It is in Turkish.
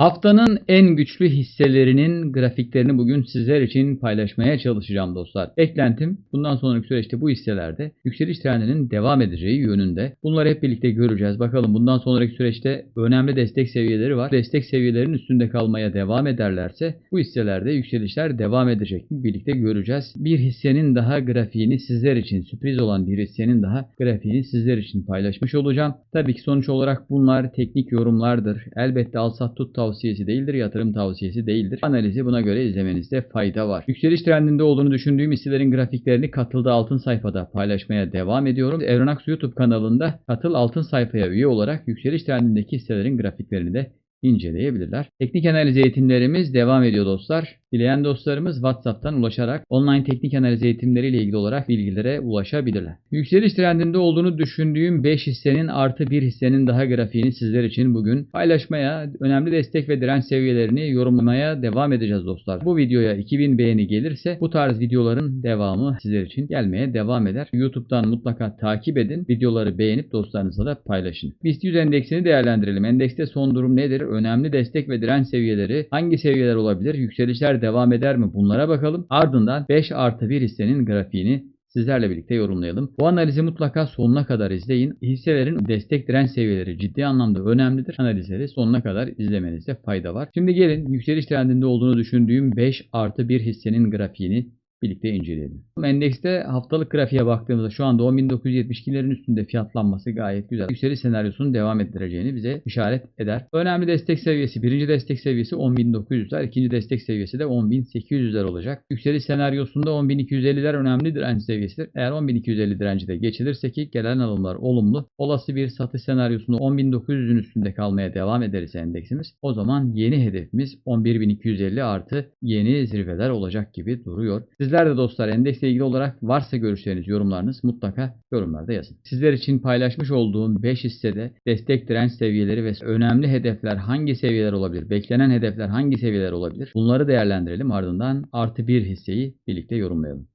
Haftanın en güçlü hisselerinin grafiklerini bugün sizler için paylaşmaya çalışacağım dostlar. Beklentim bundan sonraki süreçte bu hisselerde yükseliş trendinin devam edeceği yönünde. Bunları hep birlikte göreceğiz. Bakalım bundan sonraki süreçte önemli destek seviyeleri var. Destek seviyelerinin üstünde kalmaya devam ederlerse bu hisselerde yükselişler devam edecek mi birlikte göreceğiz. Bir hissenin daha grafiğini sizler için sürpriz olan bir hissenin daha grafiğini sizler için paylaşmış olacağım. Tabii ki sonuç olarak bunlar teknik yorumlardır. Elbette al sat tut tavsiyesi değildir, yatırım tavsiyesi değildir. Analizi buna göre izlemenizde fayda var. Yükseliş trendinde olduğunu düşündüğüm hisselerin grafiklerini katıldı altın sayfada paylaşmaya devam ediyorum. Evrenax YouTube kanalında katıl altın sayfaya üye olarak yükseliş trendindeki hisselerin grafiklerini de inceleyebilirler. Teknik analiz eğitimlerimiz devam ediyor dostlar. Dileyen dostlarımız WhatsApp'tan ulaşarak online teknik analiz eğitimleriyle ilgili olarak bilgilere ulaşabilirler. Yükseliş trendinde olduğunu düşündüğüm 5 hissenin artı 1 hissenin daha grafiğini sizler için bugün paylaşmaya, önemli destek ve direnç seviyelerini yorumlamaya devam edeceğiz dostlar. Bu videoya 2000 beğeni gelirse bu tarz videoların devamı sizler için gelmeye devam eder. YouTube'dan mutlaka takip edin. Videoları beğenip dostlarınızla da paylaşın. BIST 100 endeksini değerlendirelim. Endekste son durum nedir? Önemli destek ve direnç seviyeleri hangi seviyeler olabilir? Yükselişler devam eder mi? Bunlara bakalım. Ardından 5 artı 1 hissenin grafiğini sizlerle birlikte yorumlayalım. Bu analizi mutlaka sonuna kadar izleyin. Hisselerin destek direnç seviyeleri ciddi anlamda önemlidir. Analizleri sonuna kadar izlemenizde fayda var. Şimdi gelin yükseliş trendinde olduğunu düşündüğüm 5 artı 1 hissenin grafiğini birlikte inceleyelim. Endekste haftalık grafiğe baktığımızda şu anda 10.972'lerin üstünde fiyatlanması gayet güzel. Yükseliş senaryosunun devam ettireceğini bize işaret eder. Önemli destek seviyesi, birinci destek seviyesi 10.900'ler, ikinci destek seviyesi de 10.800'ler olacak. Yükseliş senaryosunda 10.250'ler önemli direnç seviyesidir. Eğer 10.250 direnci de geçilirse ki gelen alımlar olumlu. Olası bir satış senaryosunda 10.900'ün üstünde kalmaya devam ederse endeksimiz o zaman yeni hedefimiz 11.250 artı yeni zirveler olacak gibi duruyor. Sizler de dostlar endeksle ilgili olarak varsa görüşleriniz, yorumlarınız mutlaka yorumlarda yazın. Sizler için paylaşmış olduğum 5 hissede destek direnç seviyeleri ve önemli hedefler hangi seviyeler olabilir? Beklenen hedefler hangi seviyeler olabilir? Bunları değerlendirelim ardından artı bir hisseyi birlikte yorumlayalım.